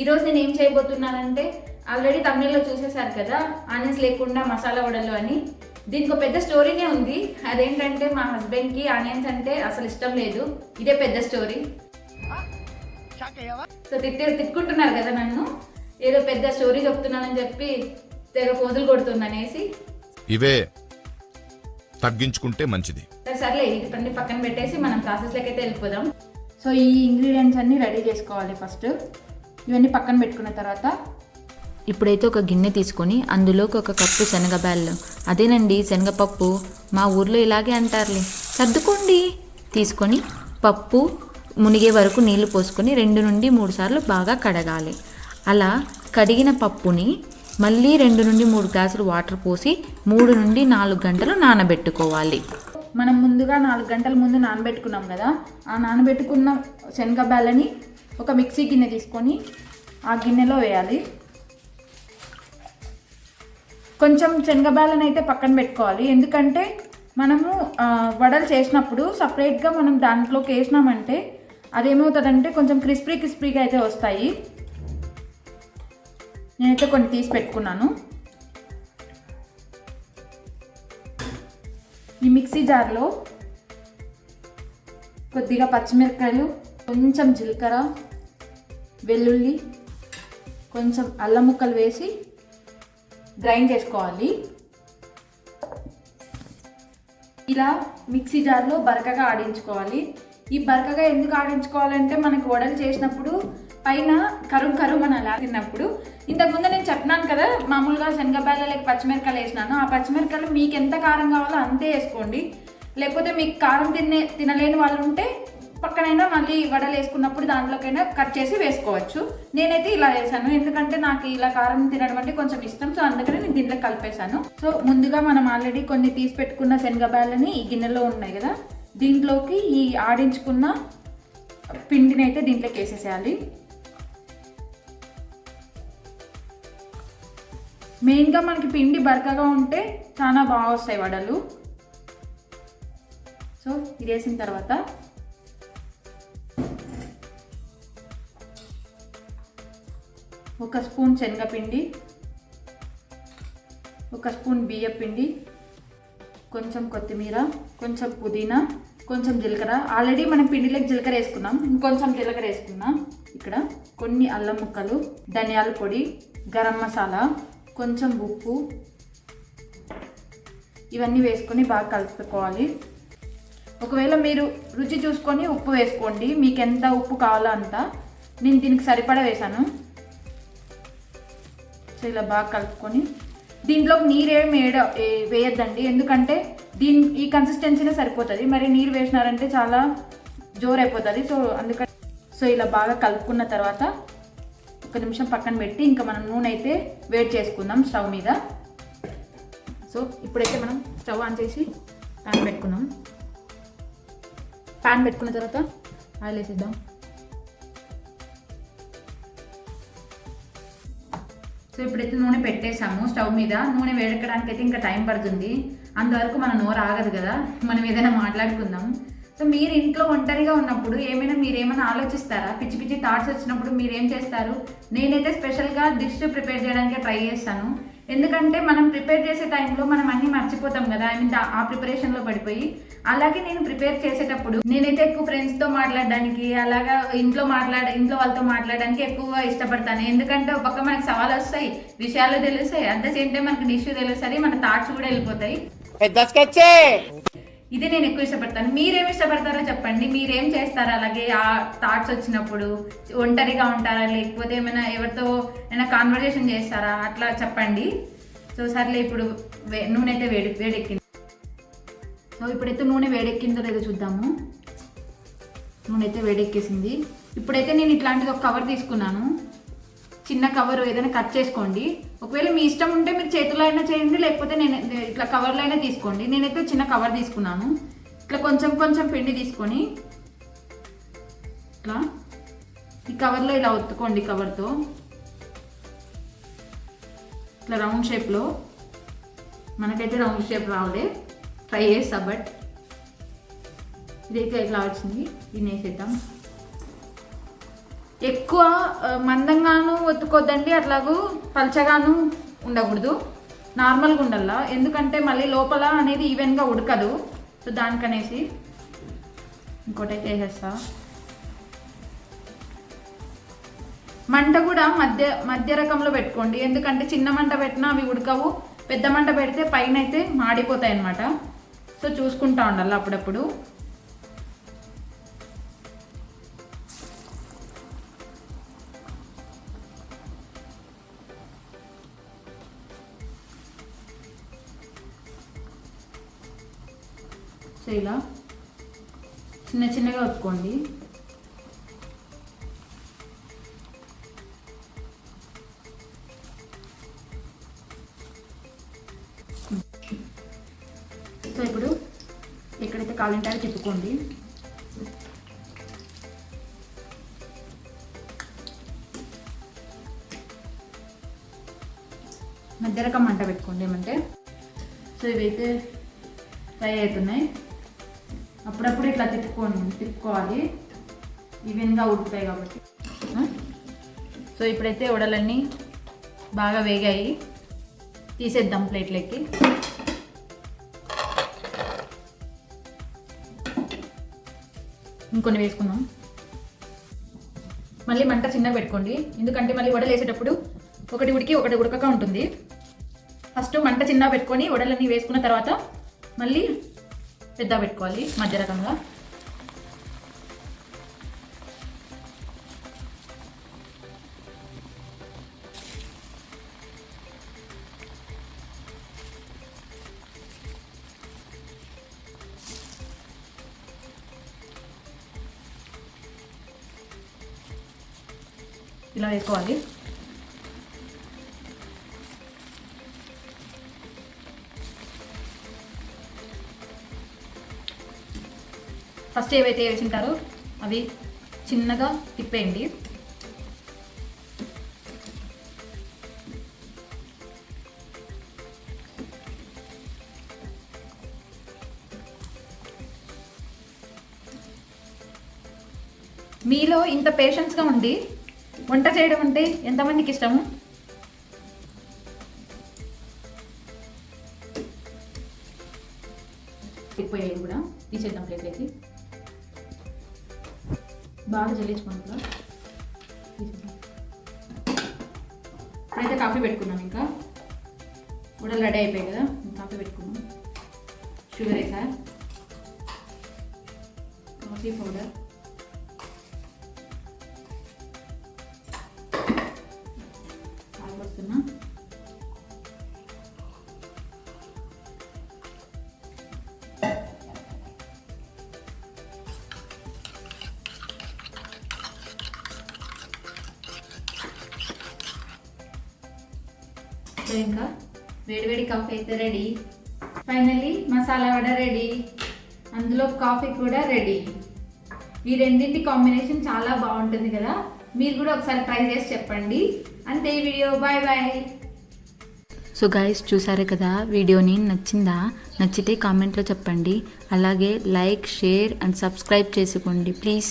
ఈరోజు నేను ఏం చేయబోతున్నానంటే ఆల్రెడీ తమిళలో చూసేశారు కదా ఆనియన్స్ లేకుండా మసాలా వడలు అని. దీనికి ఒక పెద్ద స్టోరీనే ఉంది. అదేంటంటే మా హస్బెండ్కి ఆనియన్స్ అంటే అసలు ఇష్టం లేదు. ఇదే పెద్ద స్టోరీ. సో తిట్టే తిట్టుకుంటున్నారు కదా నన్ను. ఏదో పెద్ద స్టోరీ చెప్తున్నానని చెప్పి తెగ పోదులు కొడుతుందనేసి. ఇవే తగ్గించుకుంటే మంచిది. సరే సర్లే ఇది పని పక్కన పెట్టేసి మనం ప్రాసెస్లోకి అయితే వెళ్ళిపోదాం. సో ఈ ఇంగ్రీడియంట్స్ అన్నీ రెడీ చేసుకోవాలి ఫస్ట్. ఇవన్నీ పక్కన పెట్టుకున్న తర్వాత ఇప్పుడైతే ఒక గిన్నె తీసుకొని అందులోకి ఒక కప్పు శనగబ్యాళ్ళు అదేనండి శనగపప్పు. మా ఊర్లో ఇలాగే అంటారులే. సర్దుకోండి. తీసుకొని పప్పు మునిగే వరకు నీళ్ళు పోసుకొని రెండు నుండి మూడు సార్లు బాగా కడగాలి. అలా కడిగిన పప్పుని మళ్ళీ రెండు నుండి మూడు గ్లాసులు వాటర్ పోసి మూడు నుండి నాలుగు గంటలు నానబెట్టుకోవాలి. మనం ముందుగా నాలుగు గంటల ముందు నానబెట్టుకున్నాం కదా? ఆ నానబెట్టుకున్న శనగబ్యాలని ఒక మిక్సీ గిన్నె తీసుకొని ఆ గిన్నెలో వేయాలి. కొంచెం శనగబాలను అయితే పక్కన పెట్టుకోవాలి. ఎందుకంటే మనము వడలు చేసినప్పుడు సపరేట్గా మనం దాంట్లోకి వేసినామంటే అదేమవుతుందంటే కొంచెం క్రిస్పీ క్రిస్పీగా అయితే వస్తాయి. నేనైతే కొన్ని తీసి పెట్టుకున్నాను. ఈ మిక్సీ జార్లో కొద్దిగా పచ్చిమిరపకాయలు కొంచెం జీలకర్ర వెల్లుల్లి కొంచెం అల్లం ముక్కలు వేసి గ్రైండ్ చేసుకోవాలి. ఇలా మిక్సీ జార్లో బరకగా ఆడించుకోవాలి. ఈ బరకగా ఎందుకు ఆడించుకోవాలంటే మనకు వడలు చేసినప్పుడు పైన కరుం కరుం అని అలా తిన్నప్పుడు. ఇంతకుముందు నేను చెప్పినాను కదా మామూలుగా శనగపాయలకి పచ్చిమిరకాయలు వేసినాను. ఆ పచ్చిమిరకాయలు మీకు ఎంత కారం కావాలో అంతే వేసుకోండి. లేకపోతే మీకు కారం తినే తినలేని వాళ్ళు ఉంటే పక్కనైనా మళ్ళీ వడలు వేసుకున్నప్పుడు దాంట్లోకైనా కట్ చేసి వేసుకోవచ్చు. నేనైతే ఇలా వేసాను ఎందుకంటే నాకు ఇలా కారం తినడం అంటే కొంచెం ఇష్టం. సో అందుకని నేను దీంట్లో కలిపేశాను. సో ముందుగా మనం ఆల్రెడీ కొన్ని తీసి పెట్టుకున్న శనగబాయలని ఈ గిన్నెలో ఉన్నాయి కదా. దీంట్లోకి ఈ ఆడించుకున్న పిండిని అయితే దీంట్లోకి వేసేసేయాలి. మెయిన్గా మనకి పిండి బరకగా ఉంటే చాలా బాగా వస్తాయి వడలు. సో ఇది వేసిన తర్వాత ఒక స్పూన్ శనగపిండి ఒక స్పూన్ బియ్యపిండి కొంచెం కొత్తిమీర కొంచెం పుదీనా కొంచెం జీలకర్ర. ఆల్రెడీ మనం పిండిలోకి జీలకర్ర వేసుకున్నాం. ఇంకొంచెం జీలకర్ర వేసుకున్నాం ఇక్కడ కొన్ని అల్లం ముక్కలు ధనియాల పొడి గరం మసాలా కొంచెం ఉప్పు. ఇవన్నీ వేసుకొని బాగా కలుపుకోవాలి. ఒకవేళ మీరు రుచి చూసుకొని ఉప్పు వేసుకోండి. మీకు ఎంత ఉప్పు కావాలో అంత. నేను దీనికి సరిపడా వేసాను ఇలా బాగా కలుపుకొని దీంట్లోకి నీరేం వేయడ వేయద్దండి. ఎందుకంటే దీని ఈ కన్సిస్టెన్సీనే సరిపోతుంది. మరి నీరు వేసినారంటే చాలా జోరు అయిపోతుంది సో అందుకని సో ఇలా బాగా కలుపుకున్న తర్వాత ఒక నిమిషం పక్కన పెట్టి ఇంకా మనం నూనె అయితే వేడి చేసుకుందాం స్టవ్ మీద. సో ఇప్పుడైతే మనం స్టవ్ ఆన్ చేసి ప్యాన్ పెట్టుకుందాం. ప్యాన్ పెట్టుకున్న తర్వాత ఆయిల్ వేసేద్దాం. సో ఇప్పుడైతే నూనె పెట్టేసాము స్టవ్ మీద. నూనె వేడెక్కడానికి అయితే ఇంకా టైం పడుతుంది. అంతవరకు మన నోరు ఆగదు కదా. మనం ఏదైనా మాట్లాడుకుందాం. సో మీరు ఇంట్లో ఒంటరిగా ఉన్నప్పుడు ఏమైనా మీరు ఏమైనా ఆలోచిస్తారా? పిచ్చి పిచ్చి థాట్స్ వచ్చినప్పుడు మీరు ఏం చేస్తారు? నేనైతే స్పెషల్గా డిష్ ప్రిపేర్ చేయడానికి ట్రై చేస్తాను. ఎందుకంటే మనం ప్రిపేర్ చేసే టైంలో మనం అన్నీ మర్చిపోతాం కదా ఐ మీన్ ఆ ప్రిపరేషన్లో పడిపోయి. అలాగే నేను ప్రిపేర్ చేసేటప్పుడు నేనైతే ఎక్కువ ఫ్రెండ్స్తో మాట్లాడడానికి అలాగా ఇంట్లో మాట్లాడ ఇంట్లో వాళ్ళతో మాట్లాడడానికి ఎక్కువగా ఇష్టపడతాను. ఎందుకంటే ఒక పక్క మనకి సవాలు వస్తాయి విషయాలు తెలుస్తాయి అట్ ద సేమ్ టైం మనకి ఇష్యూ తెలుస్తుంది మన థాట్స్ కూడా వెళ్ళిపోతాయి. పెద్ద స్కెచ్ ఇది నేను ఎక్కువ ఇష్టపడతాను. మీరేం ఇష్టపడతారో చెప్పండి. మీరేం చేస్తారా? అలాగే ఆ థాట్స్ వచ్చినప్పుడు ఒంటరిగా ఉంటారా? లేకపోతే ఏమైనా ఎవరితో ఏమైనా కాన్వర్జేషన్ చేస్తారా? అట్లా చెప్పండి. సో సర్లే ఇప్పుడు వే- నూనె అయితే వేడి వేడెక్కింది. సో ఇప్పుడైతే నూనె వేడెక్కిందో లేదో చూద్దాము. నూనె అయితే వేడెక్కేసింది. ఇప్పుడైతే నేను ఇట్లాంటిది ఒక కవర్ తీసుకున్నాను. చిన్న కవర్ ఏదైనా కట్ చేసుకోండి. ఒకవేళ మీ ఇష్టం ఉంటే మీరు చేతిలో అయినా చేయండి లేకపోతే నేను ఇట్లా కవర్లో అయినా తీసుకోండి. నేనైతే చిన్న కవర్ తీసుకున్నాను. ఇట్లా కొంచెం కొంచెం పిండి తీసుకొని ఇట్లా ఈ కవర్లో ఇలా ఒత్తుకోండి కవర్తో ఇట్లా రౌండ్ షేప్లో మనకైతే రౌండ్ షేప్ రావలే. ట్రై చేస్తా బట్ ఇదైతే ఇట్లా వచ్చింది? తినేసేద్దాం ఎక్కువ మందంగాను ఒత్తుకోద్దండి అట్లాగూ పలచగాను ఉండకూడదు. నార్మల్గా ఉండాలా ఎందుకంటే మళ్ళీ లోపల అనేది ఈవెన్గా ఉడకదు. సో దానికనేసి ఇంకోటైతే వేసేస్తా. మంట కూడా మధ్య మధ్య రకంలో పెట్టుకోండి. ఎందుకంటే చిన్న మంట పెట్టినా అవి ఉడకవు. పెద్ద మంట పెడితే పైన అయితే మాడిపోతాయి అన్నమాట సో చూసుకుంటా ఉండాలి అప్పుడప్పుడు. సో ఇలా చిన్న చిన్నగా ఒత్తుకోండి. సో ఇప్పుడు ఎక్కడైతే కావాలంటారో తిప్పుకోండి. మధ్య రకం మంట పెట్టుకోండి ఏమంటే. సో ఇవైతే ఫ్రై అవుతున్నాయి. అప్పుడప్పుడు ఇట్లా తిప్పుకోండి తిప్పుకోవాలి. ఈవెన్గా ఉడుకుతాయి కాబట్టి. సో ఇప్పుడైతే వడలన్నీ బాగా వేగాయి. తీసేద్దాం ప్లేట్లోకి. ఇంకొన్ని వేసుకుందాం. మళ్ళీ మంట చిన్నగా పెట్టుకోండి. ఎందుకంటే మళ్ళీ వడలు వేసేటప్పుడు ఒకటి ఉడికి ఒకటి ఉడకక ఉంటుంది. ఫస్ట్ మంట చిన్నగా పెట్టుకొని వడలన్నీ వేసుకున్న తర్వాత మళ్ళీ పెద్ద పెట్టుకోవాలి మధ్య రకంగా. ఇలా వేసుకోవాలి. ఫస్ట్ ఏవైతే వేసింటారో అవి చిన్నగా తిప్పేయండి. మీలో ఇంత పేషెన్స్గా ఉండి వంట చేయడం అంటే ఎంతమందికి ఇష్టము? తిప్పిపోయాయి కూడా తీసేద్దాం ప్లేట్లోకి. బాగా జల్లించుకోండి ఇప్పుడైతే కాఫీ పెట్టుకున్నాం ఇంకా. కూడా రెడీ అయిపోయాయి కదా కాఫీ పెట్టుకున్నాం షుగర్ వేసా కాఫీ పౌడర్ ఇంకా. వేడివేడి కాఫీ అయితే ready. Finally masala vada ready. అందులో కాఫీ కూడా రెడీ. ఈ రెండింటి కాంబినేషన్ చాలా బాగుంటుంది కదా. మీరు కూడా ఒకసారి ట్రై చేసి చెప్పండి. అంతే ఈ video. Bye bye. So guys చూసారు కదా వీడియోని నచ్చిందా? నచ్చితే కామెంట్లో చెప్పండి. అలాగే లైక్ షేర్ అండ్ సబ్స్క్రైబ్ చేసుకోండి ప్లీజ్